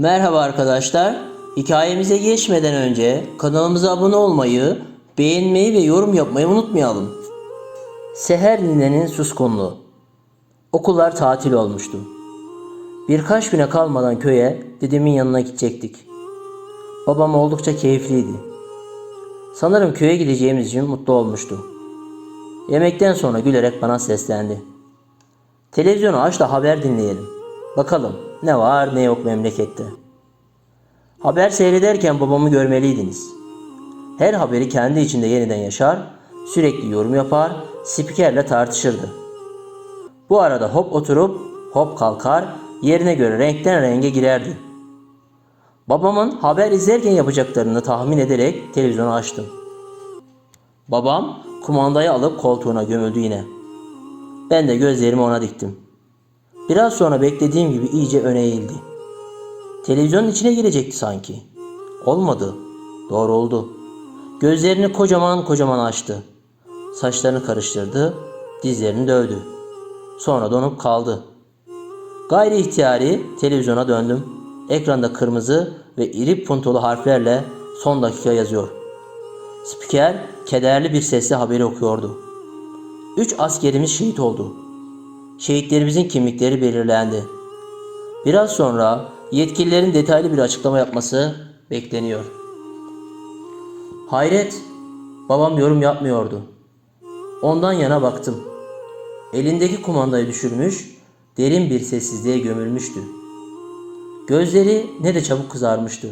Merhaba arkadaşlar. Hikayemize geçmeden önce kanalımıza abone olmayı, beğenmeyi ve yorum yapmayı unutmayalım. Seher Nine'nin suskunluğu. Okullar tatil olmuştu. Birkaç güne kalmadan köye dedemin yanına gidecektik. Babam oldukça keyifliydi. Sanırım köye gideceğimiz için mutlu olmuştu. Yemekten sonra gülerek bana seslendi. Televizyonu aç da haber dinleyelim. Bakalım ne var ne yok memlekette. Haber seyrederken babamı görmeliydiniz. Her haberi kendi içinde yeniden yaşar, sürekli yorum yapar, spikerle tartışırdı. Bu arada hop oturup hop kalkar, yerine göre renkten renge girerdi. Babamın haber izlerken yapacaklarını tahmin ederek televizyonu açtım. Babam kumandayı alıp koltuğuna gömüldü yine. Ben de gözlerimi ona diktim. Biraz sonra beklediğim gibi iyice öne eğildi. Televizyonun içine girecekti sanki. Olmadı. Doğru oldu. Gözlerini kocaman kocaman açtı. Saçlarını karıştırdı, dizlerini dövdü. Sonra donup kaldı. Gayri ihtiyari televizyona döndüm. Ekranda kırmızı ve iri puntolu harflerle son dakika yazıyor. Spiker kederli bir sesle haberi okuyordu. Üç askerimiz şehit oldu. Şehitlerimizin kimlikleri belirlendi. Biraz sonra yetkililerin detaylı bir açıklama yapması bekleniyor. Hayret, babam yorum yapmıyordu. Ondan yana baktım. Elindeki kumandayı düşürmüş, derin bir sessizliğe gömülmüştü. Gözleri ne de çabuk kızarmıştı.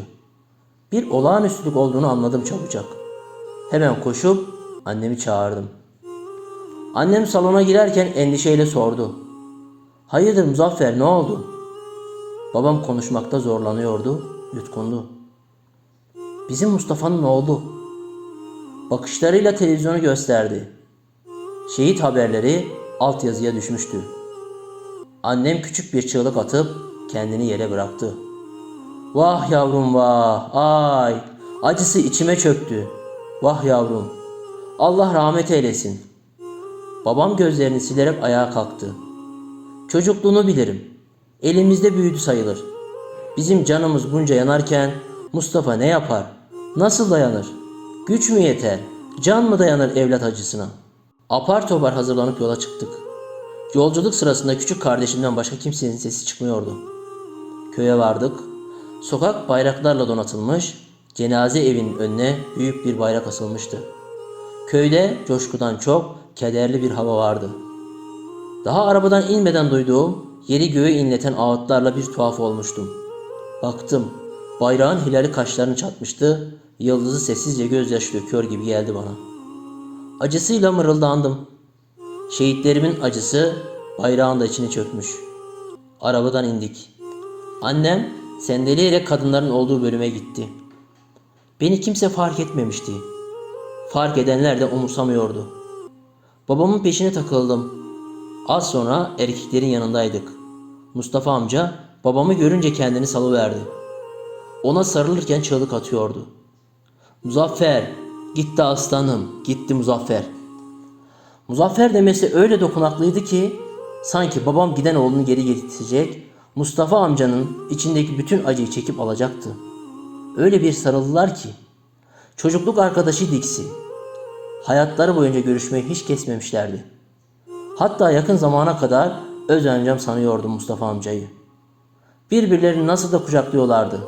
Bir olağanüstülük olduğunu anladım çabucak. Hemen koşup annemi çağırdım. Annem salona girerken endişeyle sordu. Hayırdır Muzaffer ne oldu? Babam konuşmakta zorlanıyordu, yutkundu. Bizim Mustafa'nın oğlu. Bakışlarıyla televizyonu gösterdi. Şehit haberleri altyazıya düşmüştü. Annem küçük bir çığlık atıp kendini yere bıraktı. Vah yavrum vah, ay, acısı içime çöktü. Vah yavrum, Allah rahmet eylesin. Babam gözlerini silerek ayağa kalktı. Çocukluğunu bilirim. Elimizde büyüdü sayılır. Bizim canımız bunca yanarken Mustafa ne yapar? Nasıl dayanır? Güç mü yeter? Can mı dayanır evlat acısına? Apar topar hazırlanıp yola çıktık. Yolculuk sırasında küçük kardeşimden başka kimsenin sesi çıkmıyordu. Köye vardık. Sokak bayraklarla donatılmış, cenaze evinin önüne büyük bir bayrak asılmıştı. Köyde coşkudan çok kederli bir hava vardı. Daha arabadan inmeden duyduğum yeri göğü inleten ağıtlarla bir tuhaf olmuştum. Baktım, bayrağın hilali kaşlarını çatmıştı, yıldızı sessizce gözyaşı döküyor gibi geldi bana. Acısıyla mırıldandım. Şehitlerimin acısı bayrağın da içine çökmüş. Arabadan indik. Annem sendeleyerek kadınların olduğu bölüme gitti. Beni kimse fark etmemişti. Fark edenler de umursamıyordu. Babamın peşine takıldım. Az sonra erkeklerin yanındaydık. Mustafa amca babamı görünce kendini salıverdi. Ona sarılırken çığlık atıyordu. Muzaffer, gitti aslanım, gitti Muzaffer. Muzaffer demesi öyle dokunaklıydı ki sanki babam giden oğlunu geri getirecek, Mustafa amcanın içindeki bütün acıyı çekip alacaktı. Öyle bir sarıldılar ki çocukluk arkadaşıydı ikisi. Hayatları boyunca görüşmeyi hiç kesmemişlerdi. Hatta yakın zamana kadar öz amcam sanıyordum Mustafa amcayı. Birbirlerini nasıl da kucaklıyorlardı.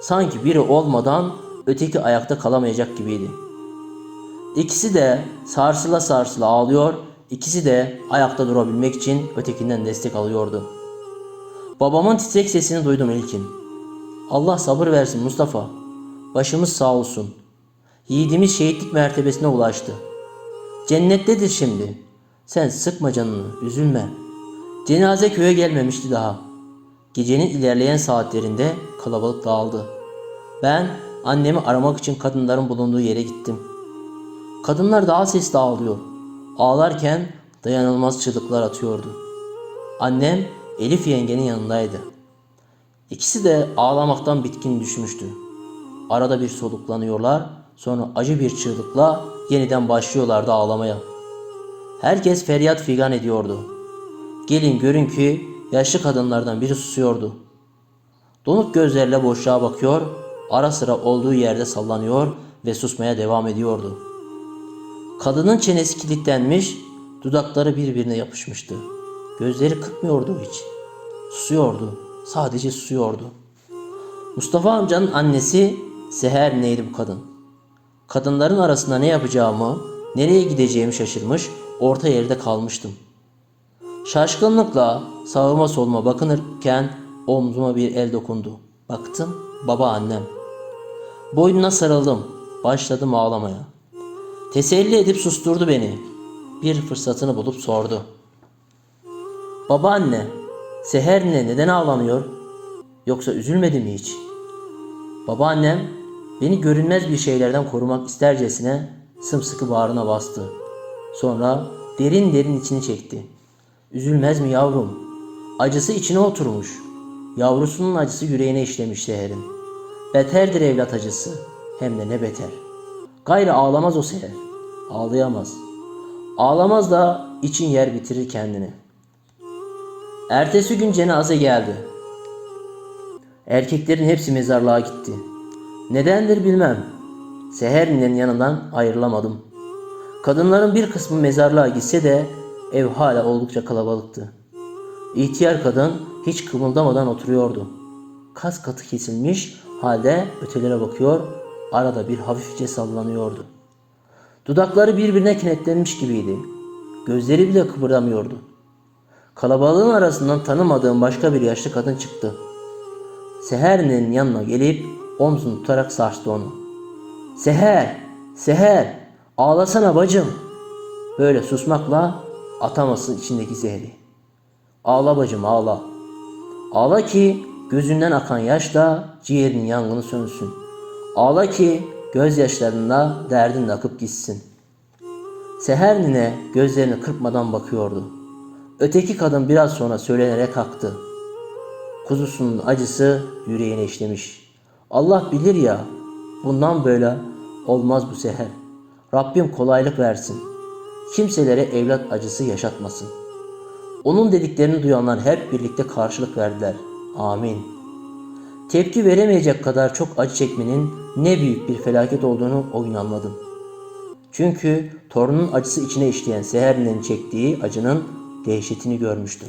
Sanki biri olmadan öteki ayakta kalamayacak gibiydi. İkisi de sarsıla sarsıla ağlıyor, ikisi de ayakta durabilmek için ötekinden destek alıyordu. Babamın titrek sesini duydum ilkin. Allah sabır versin Mustafa. Başımız sağ olsun. Yiğidimiz şehitlik mertebesine ulaştı. Cennettedir şimdi. Sen sıkma canını, üzülme. Cenaze köye gelmemişti daha. Gecenin ilerleyen saatlerinde kalabalık dağıldı. Ben annemi aramak için kadınların bulunduğu yere gittim. Kadınlar daha sesli ağlıyor. Ağlarken dayanılmaz çığlıklar atıyordu. Annem Elif yengenin yanındaydı. İkisi de ağlamaktan bitkin düşmüştü. Arada bir soluklanıyorlar, sonra acı bir çığlıkla yeniden başlıyorlardı ağlamaya. Herkes feryat figan ediyordu. Gelin görün ki yaşlı kadınlardan biri susuyordu. Donuk gözlerle boşluğa bakıyor, ara sıra olduğu yerde sallanıyor ve susmaya devam ediyordu. Kadının çenesi kilitlenmiş, dudakları birbirine yapışmıştı. Gözleri kırpmıyordu hiç. Susuyordu, sadece susuyordu. Mustafa amcanın annesi Seher neydi bu kadın? Kadınların arasında ne yapacağımı, nereye gideceğimi şaşırmış, orta yerde kalmıştım. Şaşkınlıkla sağıma soluma bakınırken omzuma bir el dokundu. Baktım, baba annem. Boynuna sarıldım, başladım ağlamaya. Teselli edip susturdu beni. Bir fırsatını bulup sordu. Babaanne, Seher ne neden ağlamıyor? Yoksa üzülmedi mi hiç? Babaannem beni görünmez bir şeylerden korumak istercesine sımsıkı bağrına bastı. Sonra derin derin içini çekti. Üzülmez mi yavrum? Acısı içine oturmuş. Yavrusunun acısı yüreğine işlemiş Seher'in. Beterdir evlat acısı. Hem de ne beter. Gayrı ağlamaz o Seher. Ağlayamaz. Ağlamaz da için yer bitirir kendini. Ertesi gün cenaze geldi. Erkeklerin hepsi mezarlığa gitti. Nedendir bilmem. Seher'in yanından ayrılamadım. Kadınların bir kısmı mezarlığa gitse de ev hala oldukça kalabalıktı. İhtiyar kadın hiç kımıldamadan oturuyordu. Kas katı kesilmiş halde ötelere bakıyor, arada bir hafifçe sallanıyordu. Dudakları birbirine kenetlenmiş gibiydi. Gözleri bile kıpırdamıyordu. Kalabalığın arasından tanımadığım başka bir yaşlı kadın çıktı. Seher'in yanına gelip omzunu tutarak sarstı onu. Seher, Seher, ağlasana bacım. Böyle susmakla atamasın içindeki zehri. Ağla bacım ağla. Ağla ki gözünden akan yaşla ciğerinin yangını sönsün. Ağla ki gözyaşlarında derdin de akıp gitsin. Seher nine gözlerini kırpmadan bakıyordu. Öteki kadın biraz sonra söylenerek kalktı. Kuzusunun acısı yüreğine işlemiş. Allah bilir ya bundan böyle olmaz bu seher. Rabbim kolaylık versin. Kimselere evlat acısı yaşatmasın. Onun dediklerini duyanlar hep birlikte karşılık verdiler. Amin. Tepki veremeyecek kadar çok acı çekmenin ne büyük bir felaket olduğunu o gün anladım. Çünkü torunun acısı içine işleyen Seher'in çektiği acının dehşetini görmüştüm.